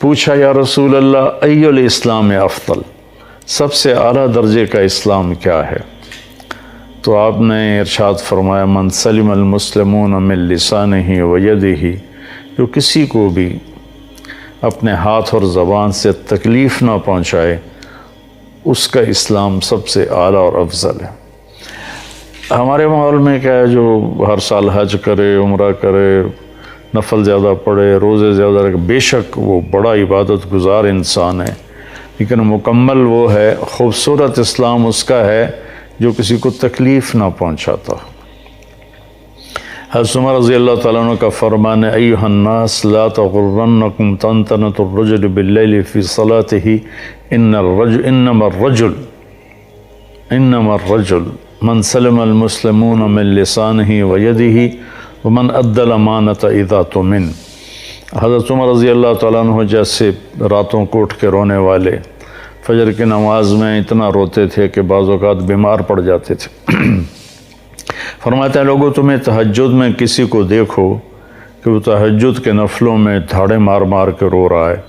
पूछा, या रसूल अल्लाह इस्लाम अफतल सबसे आला दर्जे का इस्लाम क्या है? तो आपने इरशाद फरमाया, मन सलिम अलमुस्लिमून मिल लिसान ही वयद ही जो किसी को भी अपने हाथ और ज़बान से तकलीफ़ ना पहुँचाए, उसका इस्लाम सबसे आला और अफजल है। हमारे माहौल में क्या है, जो हर साल हज करे, उम्र करे नफल ज़्यादा पढ़े, रोज़े ज़्यादा रखे, बेशक वो बड़ा इबादत गुजार इंसान है, लेकिन मुकम्मल वो है, खूबसूरत इस्लाम उसका है, जो किसी को तकलीफ़ ना पहुँचाता। हसुमर रज़ी अल्लाह तआला का फरमान है अय्युहन्नास ला तगुर्रन्नकुम तंतनतुर्रजुल बिल्लैलि फ़ी सलातिही इन्नर इन्नमर रजुल इन्नमर रजुल, मिन लिसानिही व यदिही व मन अद्दल अमानत इदा तुमिन हज़रत उमर रज़ी अल्लाह अन्हु जैसे रातों को उठ के रोने वाले फजर की नमाज़ में इतना रोते थे कि बाज़ अवत बीमार पड़ जाते थे फरमाते हैं लोगों तुम्हें तहजद में किसी को देखो कि वो तहजद के नफलों में धाड़े मार मार के रो रहा है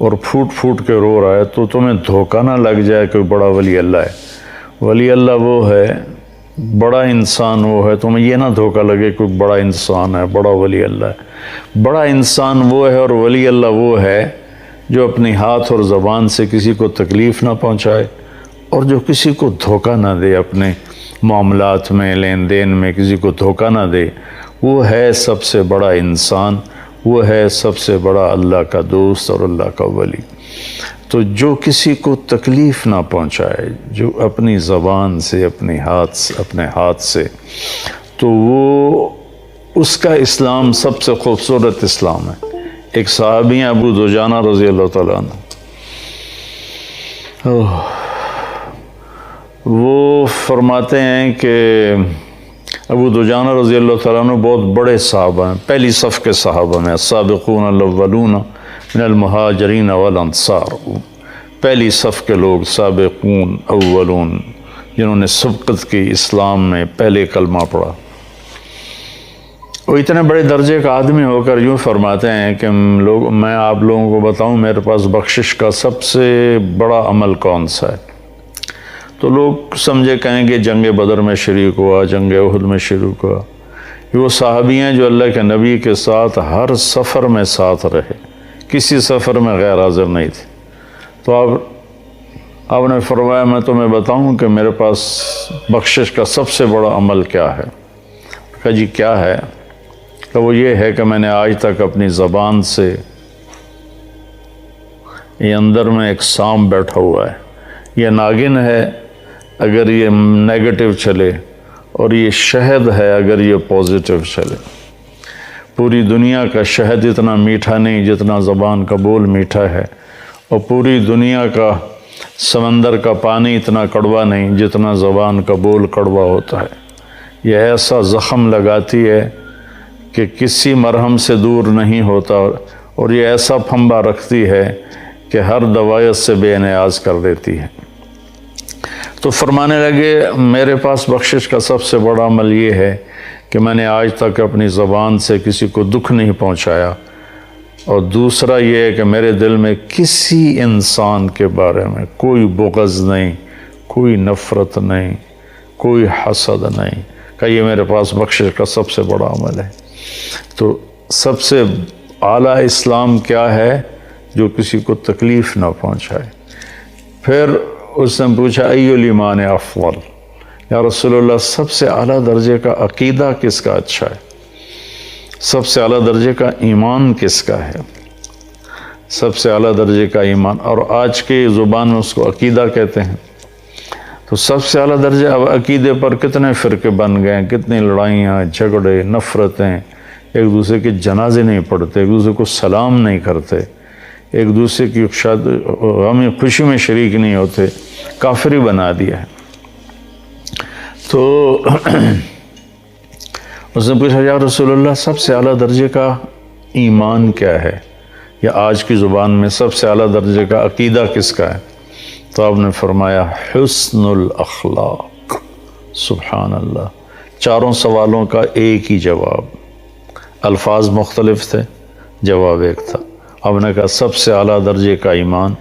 और फूट फूट के रो रहा है तो तुम्हें धोखा ना लग जाए कि बड़ा वली अल्लाह है वली अल्लाह वो है बड़ा इंसान वो है, तुम्हें ये ना धोखा लगे कि बड़ा इंसान है, बड़ा वली अल्लाह है। बड़ा इंसान वो है और वली अल्लाह वो है जो अपनी हाथ और ज़बान से किसी को तकलीफ़ ना पहुँचाए और जो किसी को धोखा ना दे अपने मामलात में लेन देन में किसी को धोखा ना दे। वो है सबसे बड़ा इंसान, वो है सबसे बड़ा अल्लाह का दोस्त और अल्लाह का वली। तो जो किसी को तकलीफ़ ना पहुँचाए, जो अपनी ज़बान से, अपने हाथ से, अपने हाथ से तो वो उसका इस्लाम सबसे खूबसूरत इस्लाम है। एक साहबी हैं अबू दुजाना रज़ी अल्लाह तआला वो फरमाते हैं कि अबू दुजाना रज़ी अल्लाह तआला बहुत बड़े साहब हैं, पहली सफ़ के साहब में सबकून अव्वलून। मिनलमहाजरीन वलसार पहली सफ़ के लोग सबकून, अव्वलून, जिन्होंने सबकत की इस्लाम में पहले कलमा पढ़ा। वो इतने बड़े दर्जे का आदमी होकर यूँ फरमाते हैं कि लोग, मैं आप लोगों को बताऊँ, मेरे पास बख्शिश का सबसे बड़ा अमल कौन सा है? तो लोग समझे, कहेंगे, जंग बदर में शरीक हुआ, जंग उहद में शरीक हुआ। वो साहबी हैं जो अल्लाह के नबी के साथ हर सफ़र में साथ रहे। किसी सफ़र में गैर हाजिर नहीं थे। तो आप, आपने फरमाया, मैं तुम्हें बताऊँ कि मेरे पास बख्शिश का सबसे बड़ा अमल क्या है? कहा जी, क्या है? तो वो ये है कि मैंने आज तक अपनी ज़बान से ये अंदर में एक सांप बैठा हुआ है। ये नागिन है, अगर ये नेगेटिव चले, और ये शहद है, अगर ये पॉजिटिव चले। पूरी दुनिया का शहद इतना मीठा नहीं जितना ज़बान का बोल मीठा है। और पूरी दुनिया का समंदर का पानी इतना कड़वा नहीं जितना ज़बान का बोल कड़वा होता है। यह ऐसा ज़ख़म लगाती है कि किसी मरहम से दूर नहीं होता और ये ऐसा फंबा रखती है कि हर दवायत से बेनियाज कर देती है। तो फरमाने लगे, मेरे पास बख्शिश का सबसे बड़ा अमल ये है कि मैंने आज तक अपनी ज़बान से किसी को दुख नहीं पहुँचाया। और दूसरा ये है कि मेरे दिल में किसी इंसान के बारे में कोई बुगज़ नहीं, कोई नफ़रत नहीं, कोई हसद नहीं। का ये मेरे पास बख्शिश का सबसे बड़ा अमल है। तो सबसे आला इस्लाम क्या है जो किसी को तकलीफ़ ना पहुँचाए? फिर उसने पूछा अयुलमान अफवल? या रसोल्ला सबसे आला दर्जे का अकीदा किसका अच्छा है? सबसे आला दर्जे का ईमान किसका है? सबसे आला दर्जे का ईमान, और आज के ज़ुबान में उसको अकीदा कहते हैं। तो सबसे आला दर्जे अब अकीदे पर कितने फ़िरके बन गए कितनी लड़ाइयाँ, झगड़े, नफ़रतें, एक दूसरे के जनाजे नहीं पढ़ते, एक दूसरे को सलाम नहीं करते, एक दूसरे की शायद हमें खुशी में शरीक नहीं होते, काफरी बना दिया है। तो उसने पूछा, या रसोल्ला सबसे अला दर्जे का ईमान क्या है? या आज की ज़ुबान में सबसे अला दर्जे का अकीदा किसका है? तो आपने फरमाया अखलाक। सुबहान अल्लाह चारों सवालों का एक ही जवाब। अल्फाज मुख्तलफ थे, जवाब एक था। आपने कहा, सबसे अला दर्जे का ईमान,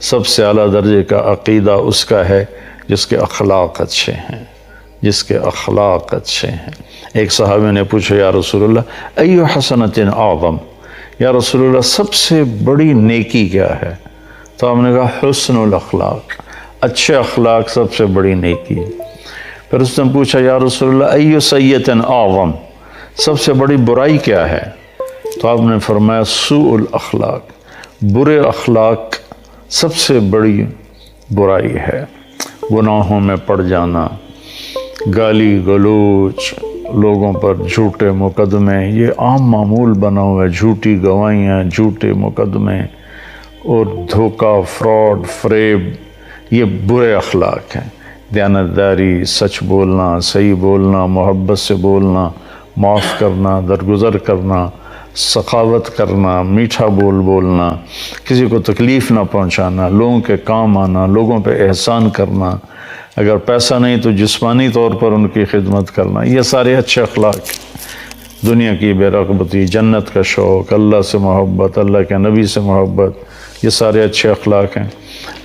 सबसे अला दर्जे का अकीदा उसका है जिसके अखलाक अच्छे हैं। जिसके अखलाक अच्छे हैं। एक साहबी ने पूछा, या रसूलुल्लाह अयो हसनत आज़म? या रसूलुल्लाह, सबसे बड़ी नेकी क्या है? तो हमने कहा हसन अखलाक, अच्छे अखलाक सबसे बड़ी नेकी है। फिर उसने पूछा, या रसूलुल्लाह अयो सैयत आज़म, सबसे बड़ी बुराई क्या है? तो आपने फरमाया, सूल अखलाक, बुरे अखलाक सबसे बड़ी बुराई है। गुनाहों में पड़ जाना गाली गलोच लोगों पर झूठे मुकदमे, ये आम मामूल बना हुआ है, झूठी गवाहियाँ, झूठे मुकदमे और धोखा, फ्रॉड, फ्रेब, ये बुरे अखलाक हैं। दयानतदारी, सच बोलना, सही बोलना, मोहब्बत से बोलना, माफ़ करना, दरगुजर करना, सखावत करना, मीठा बोल बोलना, किसी को तकलीफ़ ना पहुंचाना, लोगों के काम आना, लोगों पे एहसान करना अगर पैसा नहीं तो जिसमानी तौर पर उनकी खिदमत करना। ये सारे अच्छे अखलाक दुनिया की बेरगबती, जन्नत का शौक़, अल्लाह से मोहब्बत, अल्लाह के नबी से मोहब्बत, ये सारे अच्छे अखलाक हैं।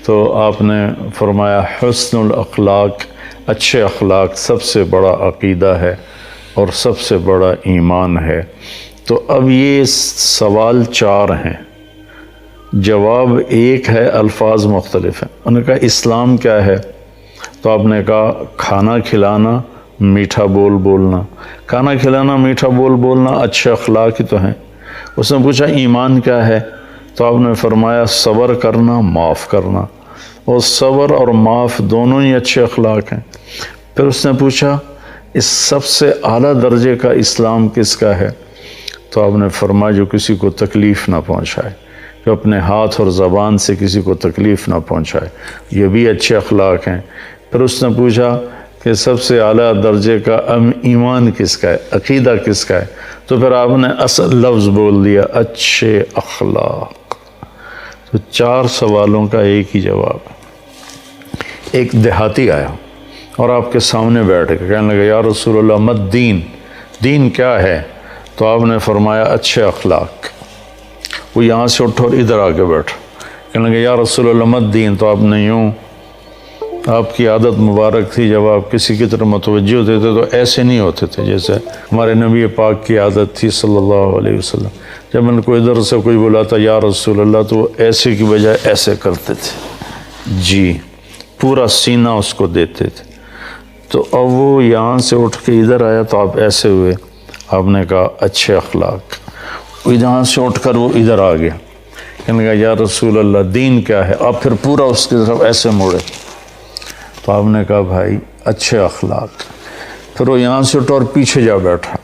तो आपने फरमाया हसन अखलाक अच्छे अखलाक सबसे बड़ा अकीदा है और सबसे बड़ा ईमान है। तो अब ये सवाल चार हैं। जवाब एक है, अल्फाज मुख्तलिफ़ हैं। उन्होंने कहा इस्लाम क्या है? तो आपने कहा, खाना खिलाना, मीठा बोल बोलना। खाना खिलाना, मीठा बोल बोलना अच्छे अखलाक ही तो हैं। उसने पूछा, ईमान क्या है? तो आपने फरमाया, सब्र करना, माफ़ करना। और सब्र और माफ़ दोनों ही अच्छे अखलाक हैं। फिर उसने पूछा, इस सबसे आला दर्जे का इस्लाम किसका है? तो आपने फरमाया, जो किसी को तकलीफ़ ना पहुँचाए, जो अपने हाथ और ज़बान से किसी को तकलीफ़ ना पहुँचाए। ये भी अच्छे अखलाक हैं। फिर उसने पूछा कि सबसे आला दर्जे का अम ईमान किसका है? अकीदा किसका है? तो फिर आपने असल लफ्ज़ बोल दिया, अच्छे अखलाक। तो चार सवालों का एक ही जवाब। एक देहाती आया और आपके सामने बैठ के कहने लगा यार रसूलुल्लाह, मत दीन। दीन क्या है? तो आपने फरमाया, अच्छे अखलाक। वो यहाँ से उठो और इधर आके बैठो। कहने लगे यार रसूलुल्लाह, मत दीन। तो आपने यूँ आपकी आदत मुबारक थी जब आप किसी की तरफ़ मतवजह होते थे तो ऐसे नहीं होते थे जैसे हमारे नबी पाक की आदत थी सल्लल्लाहु अलैहि वसल्लम। जब उनको इधर से कोई बुलाता, या रसूल अल्लाह तो वो ऐसे की बजाय ऐसे करते थे। जी, पूरा सीना उसको देते थे। तो अब वो यहाँ से उठ के इधर आया तो आप ऐसे हुए। आपने कहा, अच्छे अखलाक। यहाँ से उठ कर वो इधर आ गया। कहने का या रसूल अल्लाह दीन क्या है? आप फिर पूरा उसकी तरफ़ ऐसे मुड़े। तो आपने कहा, भाई, अच्छे अखलाक। फिर वो यहाँ से उठा और पीछे जा बैठा।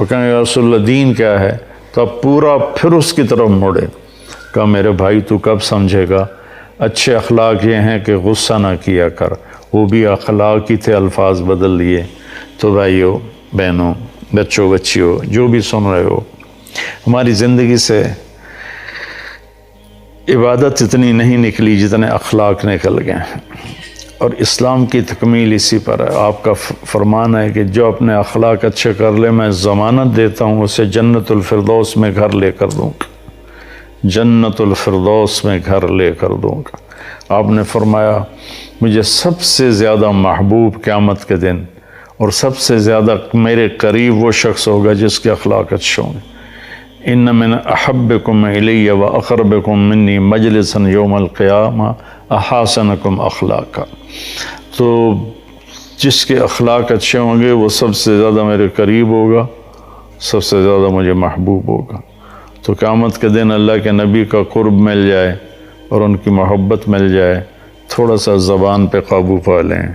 वो कहेंगे रसुल्ला दीन क्या है? तो अब पूरा फिर उसकी तरफ़ मुड़े। कहा, मेरे भाई, तू कब समझेगा? अच्छे अखलाक ये हैं कि गुस्सा ना किया कर। वो भी अखलाक ही थे, अल्फाज बदल लिए। तो भाइयों, बहनों, बच्चों, बच्चियों, जो भी सुन रहे हो, हमारी ज़िंदगी से इबादत इतनी नहीं निकली जितने अखलाक निकल गए हैं। और इस्लाम की तकमील इसी पर है। आपका फरमान है कि जो अपने अखलाक अच्छे कर ले, मैं ज़मानत देता हूँ, उसे जन्नतफरदौस में घर ले कर दूँगा जन्नतफरदौस में घर ले कर दूँगा। आपने फरमाया, मुझे सबसे ज़्यादा महबूब क़्यामत के दिन और सबसे ज़्यादा मेरे करीब वो शख्स होगा जिसके अखलाक अच्छे होंगे। इन मिन अहबकुम इलिय व अखरबकुम मिन्नी मजलिसन योमक़ियामा अहासनकुम अखलाक। तो जिसके अखलाक अच्छे होंगे, वो सबसे ज़्यादा मेरे करीब होगा, सबसे ज़्यादा मुझे महबूब होगा। तो क़्यामत के दिन अल्लाह के नबी का कुर्ब मिल जाए और उनकी मोहब्बत मिल जाए, थोड़ा सा ज़बान पे काबू पा लें,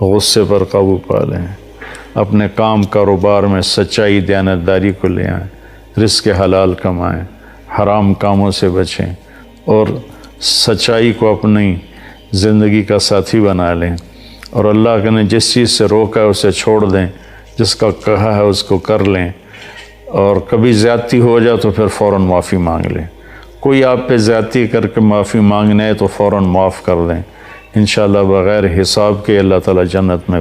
गुस्से पर काबू पा लें, अपने काम कारोबार में सच्चाई दयानतदारी को ले आएँ रिस्क हलाल कमाएँ, हराम कामों से बचें और सच्चाई को अपनी ज़िंदगी का साथी बना लें। और अल्लाह ने जिस चीज़ से रोका है, उसे छोड़ दें। जिसका कहा है, उसको कर लें। और कभी ज़्यादती हो जाए तो फिर फ़ौर माफ़ी मांग लें। कोई आप पे ज़्यादती करके माफ़ी मांगने है तो फ़ौर माफ़ कर दें। इन बग़ैर हिसाब के अल्लाह ताला जन्नत में